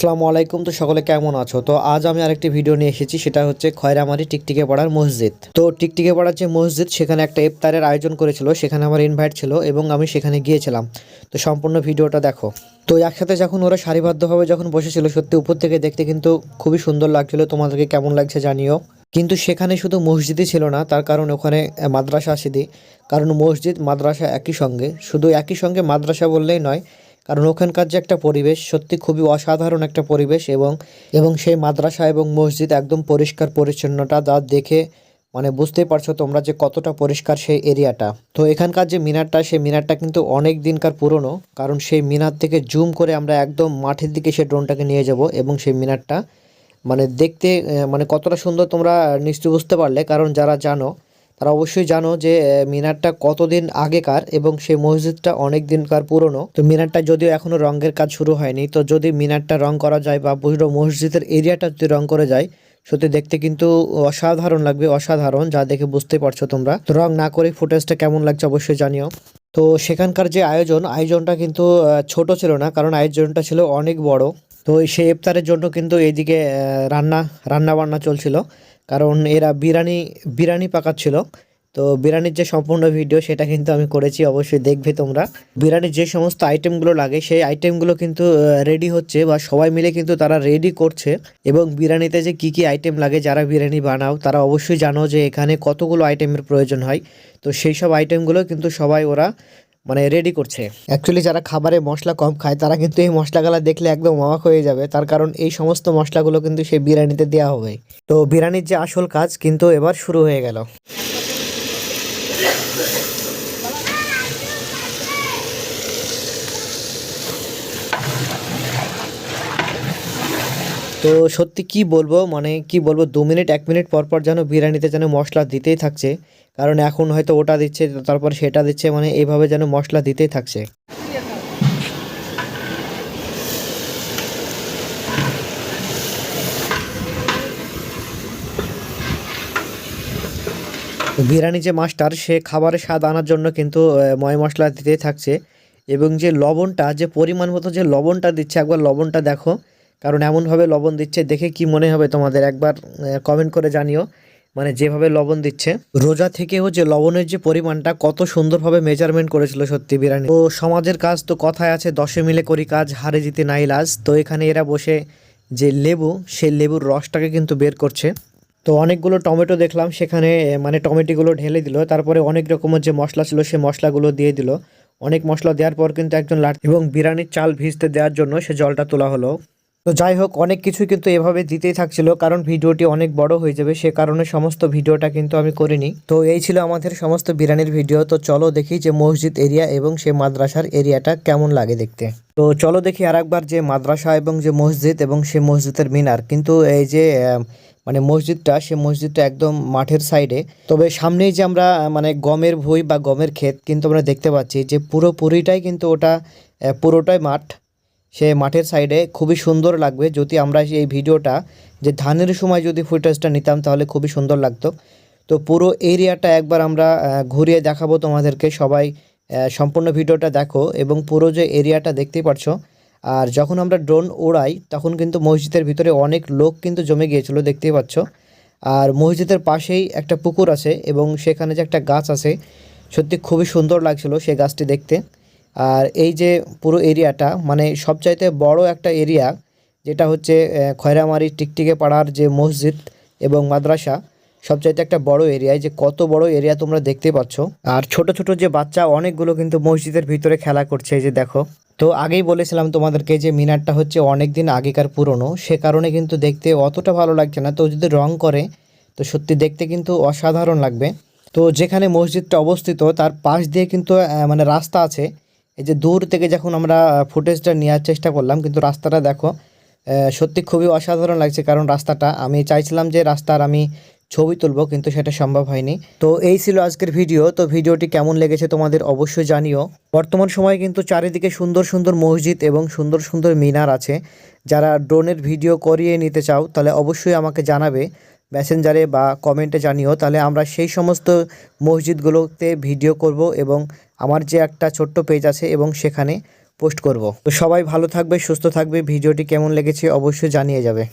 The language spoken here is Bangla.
আসসালামু আলাইকুম, তো সকলে কেমন আছো? তো আজ আমি আরেকটি ভিডিও নিয়ে এসেছি, সেটা হচ্ছে খয়রামারি টিকটিকে পাড়ার মসজিদ। তো টিকটিকে পাড়ার যে মসজিদ, সেখানে একটা ইফতারের আয়োজন করেছিল, সেখানে আমার ইনভাইট ছিল এবং আমি সেখানে গিয়েছিলাম। তো সম্পূর্ণ ভিডিওটা দেখো। তো একসাথে যখন ওরা সারিবদ্ধভাবে যখন বসেছিল, সত্যি উপর থেকে দেখতে কিন্তু খুবই সুন্দর লাগছিল, তোমাদেরকে কেমন লাগছে জানিও। কিন্তু সেখানে শুধু মসজিদই ছিল না, তার কারণ ওখানে মাদ্রাসা আসিদি কারণ মসজিদ, মাদ্রাসা একই সঙ্গে। শুধু একই সঙ্গে মাদ্রাসা বললেই নয় কারণ ওখানকার যে একটা পরিবেশ সত্যি খুবই অসাধারণ একটা পরিবেশ এবং এবং সেই মাদ্রাসা এবং মসজিদ একদম পরিষ্কার পরিচ্ছন্নতা যা দেখে মানে বুঝতেই পারছ তোমরা যে কতটা পরিষ্কার সেই এরিয়াটা। তো এখানকার যে মিনারটা, সেই মিনারটা কিন্তু অনেক দিনকার পুরনো, কারণ সেই মিনার থেকে জুম করে আমরা একদম মাঠের দিকে সেই ড্রোনটাকে নিয়ে যাব এবং সেই মিনারটা মানে দেখতে মানে কতটা সুন্দর তোমরা নিশ্চয়ই বুঝতে পারলে, কারণ যারা জানো তারা অবশ্যই জানো যে মিনারটা কতদিন আগেকার এবং সেই মসজিদটা অনেক দিনকার পুরনো। তো মিনারটা যদিও এখনও রঙের কাজ শুরু হয়নি, তো যদি মিনারটা রং করা যায় বা পুরো মসজিদের এরিয়াটা যদি রং করে যায়, সত্যি দেখতে কিন্তু অসাধারণ লাগবে, অসাধারণ, যা দেখে বুঝতে পারছ তোমরা। তো রং না করে ফুটেজটা কেমন লাগছে অবশ্যই জানিও। তো সেখানকার যে আয়োজন, আয়োজনটা কিন্তু ছোট ছিল না, কারণ আয়োজনটা ছিল অনেক বড়। তো সেই ইফতারের জন্য কিন্তু এইদিকে রান্না রান্না বান্না চলছিল। কারণ এরা বিরিয়ানি বিরিয়ানি পাকাচ্ছিল। তো বিরিয়ানির যে সম্পূর্ণ ভিডিও সেটা কিন্তু আমি করেছি, অবশ্যই দেখবে তোমরা। বিরিয়ানির যে সমস্ত আইটেমগুলো লাগে, সেই আইটেমগুলো কিন্তু রেডি হচ্ছে বা সবাই মিলে কিন্তু তারা রেডি করছে। এবং বিরিয়ানিতে যে কি কি আইটেম লাগে, যারা বিরিয়ানি বানাও, তারা অবশ্যই জানো যে এখানে কতগুলো আইটেমের প্রয়োজন হয়। তো সেই সব আইটেমগুলো কিন্তু সবাই ওরা মানে রেডি করছে। অ্যাকচুয়ালি যারা খাবারে মশলা কম খায়, তারা কিন্তু এই মশলাগুলো দেখলে একদম অবাক হয়ে যাবে। তার কারণ এই সমস্ত মশলাগুলো কিন্তু সেই বিরিয়ানিতে দেওয়া হবে। তো বিরিয়ানির যে আসল কাজ, কিন্তু এবার শুরু হয়ে গেল। তো সত্যি কি বলব মানে কি বলব, দু মিনিট, এক মিনিট পর পর যেন বিরিয়ানিতে যেন মশলা দিতেই থাকছে। কারণ এখন হয়তো ওটা দিচ্ছে, তারপর সেটা দিচ্ছে মানে এইভাবে যেন মশলা দিতেই থাকছে। বিরিয়ানি যে মাস্টার, সে খাবারের স্বাদ আনার জন্য কিন্তু ময় মশলা দিতেই থাকছে। এবং যে লবণটা, যে পরিমাণ মতো যে লবণটা দিচ্ছে, একবার লবণটা দেখো। কারণ এমনভাবে লবণ দিচ্ছে, দেখে কি মনে হবে তোমাদের? একবার কমেন্ট করে জানিও। মানে যেভাবে লবণ দিচ্ছে। রোজা থেকেও যে লবণের যে পরিমাণটা, কত সুন্দরভাবে মেজারমেন্ট করেছিল সত্যি বিরিয়ানি তো সমাজের কাজ তো কথায় আছে, দশে মিলে করি কাজ, হারে জিতে নাই লাজ। তো এখানে এরা বসে যে লেবু, সেই লেবুর রসটাকে কিন্তু বের করছে। তো অনেকগুলো টমেটো দেখলাম, সেখানে মানে টমেটোগুলো ঢেলে দিল। তারপরে অনেক রকমের যে মশলা ছিল, সে মশলাগুলো দিয়ে দিল। অনেক মশলা দেওয়ার পর কিন্তু একজন লাট এবং বিরিয়ানির চাল ভিজতে দেওয়ার জন্য সে জলটা তোলা হলো। তো যাই হোক, অনেক কিছু কিন্তু এভাবে দিতেই থাকছিল, কারণ ভিডিওটি অনেক বড় হয়ে যাবে, সে কারণে সমস্ত ভিডিওটা কিন্তু আমি করিনি। তো এই ছিল আমাদের সমস্ত বিরিয়ানির ভিডিও, তো চলো দেখি যে মসজিদ এরিয়া এবং সে মাদ্রাসার এরিয়াটা কেমন লাগে দেখতে। তো চলো দেখি আরেকবার যে মাদ্রাসা এবং যে মসজিদ এবং সে মসজিদের মিনার, কিন্তু এই যে মানে মসজিদটা, সে মসজিদটা একদম মাঠের সাইডে। তবে সামনেই যে আমরা মানে গমের ভুই বা গমের ক্ষেত কিন্তু আমরা দেখতে পাচ্ছি যে পুরোপুরিটাই কিন্তু ওটা পুরোটাই মাঠ। সে মাঠের সাইডে খুবই সুন্দর লাগবে। যদি আমরা এই ভিডিওটা, যে ধানের সময় যদি ফুটেজটা নিতাম, তাহলে খুবই সুন্দর লাগতো। তো পুরো এরিয়াটা একবার আমরা ঘুরিয়ে দেখাবো তোমাদেরকে। সবাই সম্পূর্ণ ভিডিওটা দেখো এবং পুরো যে এরিয়াটা দেখতেই পারছ। আর যখন আমরা ড্রোন ওড়াই তখন কিন্তু মসজিদের ভিতরে অনেক লোক কিন্তু জমে গিয়েছিল, দেখতেই পাচ্ছ। আর মসজিদের পাশেই একটা পুকুর আছে এবং সেখানে যে একটা গাছ আছে, সত্যি খুবই সুন্দর লাগছিল সেই গাছটি দেখতে। আর এই যে পুরো এরিয়াটা মানে সবচাইতে বড় একটা এরিয়া যেটা হচ্ছে খয়রামারি টিকটিকে পাড়ার যে মসজিদ এবং মাদ্রাসা, সবচাইতে একটা বড় এরিয়ায় যে কত বড় এরিয়া তোমরা দেখতে পাচ্ছ। আর ছোট ছোট যে বাচ্চা, অনেকগুলো কিন্তু মসজিদের ভিতরে খেলা করছে, এই যে দেখো। তো আগেই বলেছিলাম তোমাদেরকে যে মিনারটা হচ্ছে অনেক দিন আগেকার পুরনো, সে কারণে কিন্তু দেখতে অতটা ভালো লাগছে না। তো যদি রং করে, তো সত্যি দেখতে কিন্তু অসাধারণ লাগবে। তো যেখানে মসজিদটা অবস্থিত, তার পাশ দিয়ে কিন্তু মানে রাস্তা আছে এই যে দূর থেকে যখন আমরা ফুটেজটা নেওয়ার চেষ্টা করলাম, কিন্তু রাস্তাটা দেখো সত্যি খুবই অসাধারণ লাগছে, কারণ রাস্তাটা, আমি চাইছিলাম যে রাস্তার আমি ছবি তুলবো, কিন্তু সেটা সম্ভব হয়নি। তো এই ছিল আজকের ভিডিও, তো ভিডিওটি কেমন লেগেছে তোমাদের অবশ্যই জানিও। বর্তমান সময়ে কিন্তু চারিদিকে সুন্দর সুন্দর মসজিদ এবং সুন্দর সুন্দর মিনার আছে। যারা ড্রোনের ভিডিও করিয়ে নিতে চাও, তাহলে অবশ্যই আমাকে জানাবে। মেসেঞ্জারে বা কমেন্টে জানিও, তাহলে আমরা সেই সমস্ত মসজিদগুলোতে ভিডিও করব এবং আমার যে একটা ছোট্ট পেজ আছে এবং সেখানে পোস্ট করব। তো সবাই ভালো থাকবে, সুস্থ থাকবে, ভিডিওটি কেমন লেগেছে অবশ্যই জানিয়ে যাবে।